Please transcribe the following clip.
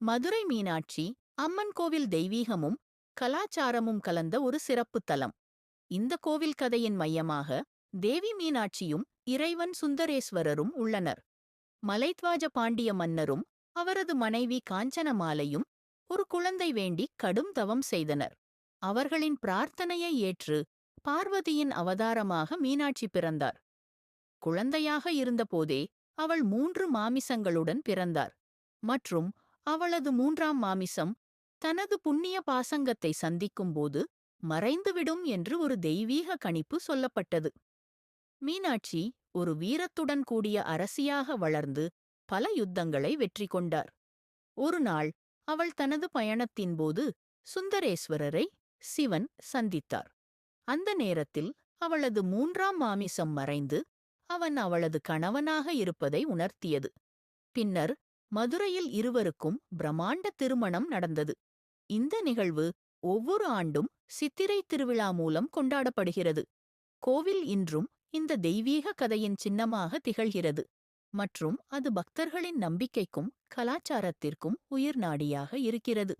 மதுரை மீனாட்சி அம்மன் கோவில் தெய்வீகமும் கலாச்சாரமும் கலந்த ஒரு சிறப்பு தலம். இந்த கோவில் கதையின் மையமாக தேவி மீனாட்சியும் இறைவன் சுந்தரேஸ்வரரும் உள்ளனர். மலைத்வாஜ பாண்டிய மன்னரும் அவரது மனைவி காஞ்சனமாலையும் ஒரு குழந்தை வேண்டி கடும் தவம் செய்தனர். அவர்களின் பிரார்த்தனையை ஏற்று பார்வதியின் அவதாரமாக மீனாட்சி பிறந்தார். குழந்தையாக இருந்தபோதே அவள் மூன்று மாமிசங்களுடன் பிறந்தார். மற்றும் அவளது மூன்றாம் மாமிசம் தனது புண்ணிய பாசங்கத்தை சந்திக்கும்போது மறைந்துவிடும் என்று ஒரு தெய்வீக கணிப்பு சொல்லப்பட்டது. மீனாட்சி ஒரு வீரத்துடன் கூடிய அரசியாக வளர்ந்து பல யுத்தங்களை வெற்றி கொண்டார். ஒரு நாள் அவள் தனது பயணத்தின் போது சுந்தரேஸ்வரரை சிவன் சந்தித்தார். அந்த நேரத்தில் அவளது மூன்றாம் மாமிசம் மறைந்து அவன் அவளது கணவனாக இருப்பதை உணர்த்தியது. பின்னர் மதுரையில் இருவருக்கும் பிரம்மாண்ட திருமணம் நடந்தது. இந்த நிகழ்வு ஒவ்வொரு ஆண்டும் சித்திரை திருவிழா மூலம் கொண்டாடப்படுகிறது. கோவில் இன்றும் இந்த தெய்வீக கதையின் சின்னமாக திகழ்கிறது. மற்றும் அது பக்தர்களின் நம்பிக்கைக்கும் கலாச்சாரத்திற்கும் உயிர் நாடியாக இருக்கிறது.